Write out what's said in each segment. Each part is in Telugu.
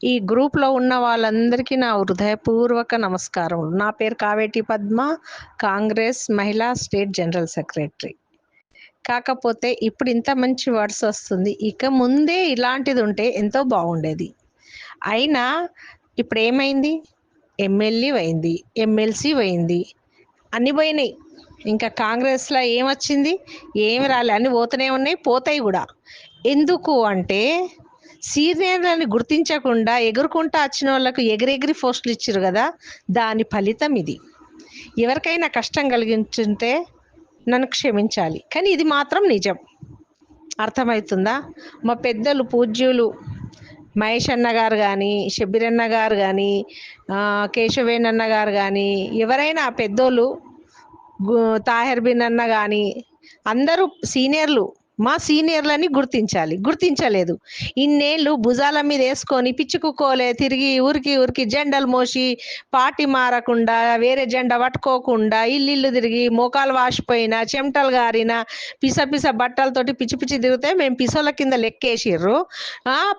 ఈ గ్రూప్లో ఉన్న వాళ్ళందరికీ నా హృదయపూర్వక నమస్కారములు నా పేరు కావేటి పద్మ కాంగ్రెస్ మహిళా స్టేట్ జనరల్ సెక్రటరీ. కాకపోతే ఇప్పుడు ఇంత మంచి వర్డ్స్ వస్తుంది. ఇక ముందే ఇలాంటిది ఉంటే ఎంతో బాగుండేది. అయినా ఇప్పుడు ఏమైంది? ఎమ్మెల్యే పోయింది ఎమ్మెల్సీ పోయింది. అన్నీ పోయినాయి. ఇంకా కాంగ్రెస్లో ఏమొచ్చింది? ఏమి రాలే. అన్నీ పోతూనే ఉన్నాయి పోతాయి కూడా. ఎందుకు అంటే సీనియర్లని గుర్తించకుండా ఎగురుకుంటా వచ్చిన వాళ్ళకు ఎగిరెగిరి పోస్టులు ఇచ్చారు కదా దాని ఫలితం ఇది. ఎవరికైనా కష్టం కలిగించుంటే నన్ను క్షమించాలి. కానీ ఇది మాత్రం నిజం. అర్థమవుతుందా? మా పెద్దలు పూజ్యులు మహేష్ అన్న గారు కానీ షబ్బీరన్న గారు కానీ కేశవేణన్న గారు కానీ ఎవరైనా పెద్దోళ్ళు తాహెర్బిన్ అన్న కానీ అందరూ సీనియర్లు మా సీనియర్లని గుర్తించాలి. గుర్తించలేదు. ఇన్నేళ్ళు భుజాల మీద వేసుకొని పిచ్చుకుకోలే తిరిగి ఊరికి ఊరికి జెండలు మోసి పార్టీ మారకుండా వేరే జెండా పట్టుకోకుండా ఇల్లు తిరిగి మోకాలు వాసిపోయినా చెమటలు గారిన పిస పిస బట్టలతోటి పిచ్చి పిచ్చి తిరిగితే మేము పిసోల కింద లెక్కేసిర్రు.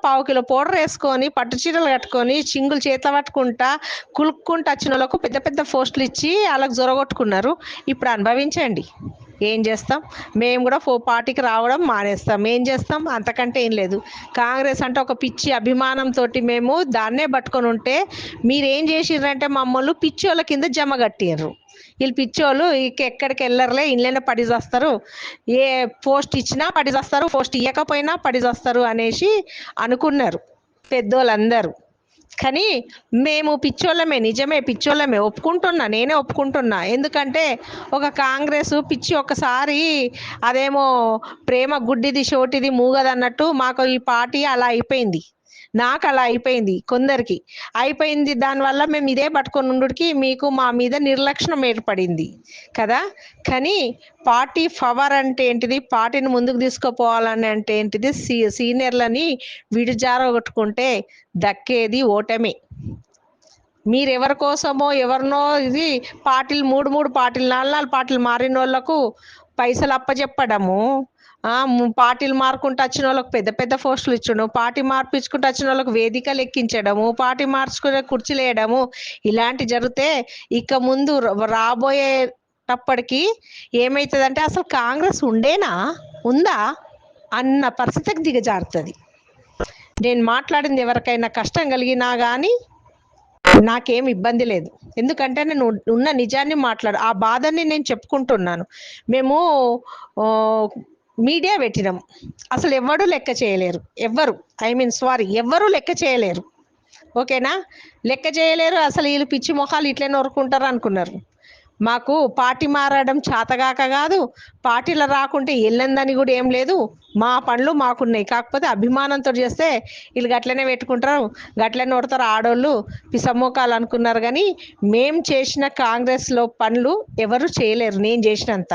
పావు కిలో పౌడర్ వేసుకొని పట్టు చీరలు కట్టుకొని చింగులు చేత పట్టుకుంటా కులుక్కుంటూ వచ్చిన వాళ్ళకు పెద్ద పెద్ద పోస్టులు ఇచ్చి వాళ్ళకి జొరగొట్టుకున్నారు. ఇప్పుడు అనుభవించండి. ఏం చేస్తాం? మేము కూడా ఫో పార్టీకి రావడం మానేస్తాం. ఏం చేస్తాం? అంతకంటే ఏం లేదు. కాంగ్రెస్ అంటే ఒక పిచ్చి అభిమానంతో మేము దాన్నే పట్టుకొని ఉంటే మీరు ఏం చేసిర్రంటే మమ్మల్ని పిచ్చోళ్ళ కింద జమ కట్టిర్రు. వీళ్ళు పిచ్చోళ్ళు ఇక ఎక్కడికి వెళ్ళరులే ఇంట్లోనే పడి చేస్తారు. ఏ పోస్ట్ ఇచ్చినా పడి చేస్తారు పోస్ట్ ఇవ్వకపోయినా పడి చేస్తారు అనేసి అనుకున్నారు. పెద్దోళ్ళందరూ. కానీ మేము పిచ్చోళ్ళమే నిజమే పిచ్చోళ్ళమే. ఒప్పుకుంటున్నా నేనే ఒప్పుకుంటున్నా. ఎందుకంటే ఒక కాంగ్రెస్ పిచ్చి ఒకసారి అదేమో ప్రేమ గుడ్డిది షోటిది మూగదన్నట్టు మాకు ఈ పార్టీ అలా అయిపోయింది. నాకు అలా అయిపోయింది కొందరికి. అయిపోయింది దానివల్ల మేము ఇదే పట్టుకొని ఉండుడికి మీకు మా మీద నిర్లక్ష్యం ఏర్పడింది. కదా? కానీ పార్టీ పవర్ అంటే ఏంటిది? పార్టీని ముందుకు తీసుకుపోవాలని అంటే ఏంటిది? సీ సీనియర్లని విడిజారగొట్టుకుంటే దక్కేది ఓటమే. మీరు ఎవరి కోసమో ఎవరినో ఇది పార్టీలు మూడు మూడు పార్టీలు నాలుగు నాలుగు పార్టీలు మారిన వాళ్ళకు పైసలు అప్పచెప్పడము పార్టీలు మారుకుంటూ వచ్చిన వాళ్ళకి పెద్ద పెద్ద పోస్టులు ఇచ్చడం. పార్టీ మార్పించుకుంటూ వచ్చిన వాళ్ళకి వేదికలు ఎక్కించడము పార్టీ మార్చుకునే కుర్చీలు వేయడము ఇలాంటి జరిగితే ఇక ముందు రాబోయేటప్పటికి ఏమవుతుందంటే అసలు కాంగ్రెస్ ఉండేనా? ఉందా? అన్న పరిస్థితికి దిగజారుతుంది. నేను మాట్లాడింది ఎవరికైనా కష్టం కలిగినా కానీ నాకేం ఇబ్బంది లేదు. ఎందుకంటే నేను ఉన్న నిజాన్ని మాట్లాడు ఆ బాధని నేను చెప్పుకుంటున్నాను. మేము మీడియా పెట్టినాం. అసలు ఎవ్వరు లెక్క చేయలేరు. ఎవ్వరు. ఐ మీన్ సారీ ఎవ్వరు లెక్క చేయలేరు. ఓకేనా? లెక్క చేయలేరు. అసలు వీళ్ళు పిచ్చి మొహాలు ఇట్లే నొరుకుంటారు అనుకున్నారు. మాకు పార్టీ మారడం చేతగాక కాదు పార్టీలో రాకుంటే వెళ్ళిందని కూడా ఏం లేదు. మా పనులు మాకున్నాయి. కాకపోతే అభిమానంతో చేస్తే వీళ్ళు గట్లనే పెట్టుకుంటారు. గట్లనే కొడతారు ఆడోళ్ళు. పిసమ్మోకాలు అనుకున్నారు కానీ మేం చేసిన కాంగ్రెస్లో పనులు ఎవరు చేయలేరు. నేను చేసినంత.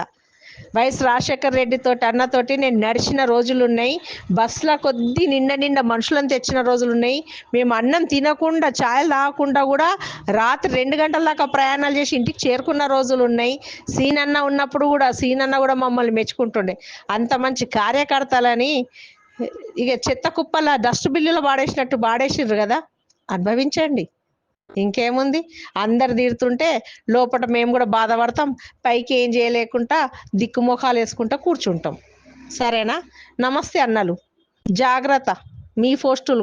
వైఎస్ రాజశేఖర్ రెడ్డితో అన్నతోటి నేను నడిచిన రోజులు ఉన్నాయి బస్సుల కొద్ది నిండా నిండా మనుషులను తెచ్చిన రోజులు ఉన్నాయి మేము అన్నం తినకుండా ఛాయలు తాగకుండా కూడా రాత్రి రెండు గంటల దాకా ప్రయాణాలు చేసి ఇంటికి చేరుకున్న రోజులు ఉన్నాయి సీనన్న ఉన్నప్పుడు కూడా సీనన్న కూడా మమ్మల్ని మెచ్చుకుంటుండే. అంత మంచి కార్యకర్తలని ఇక చెత్త కుప్పల డస్ట్ బిల్లులో పాడేసినట్టు పాడేసిర్రు కదా. అనుభవించండి. ఇంకేముంది? అందరు తీరుతుంటే లోపల మేము కూడా బాధపడతాం. పైకి ఏం చేయలేకుండా దిక్కుముఖాలు వేసుకుంటా కూర్చుంటాం. సరేనా? నమస్తే అన్నలు. జాగ్రత్త. మీ పోస్టులు కూడా.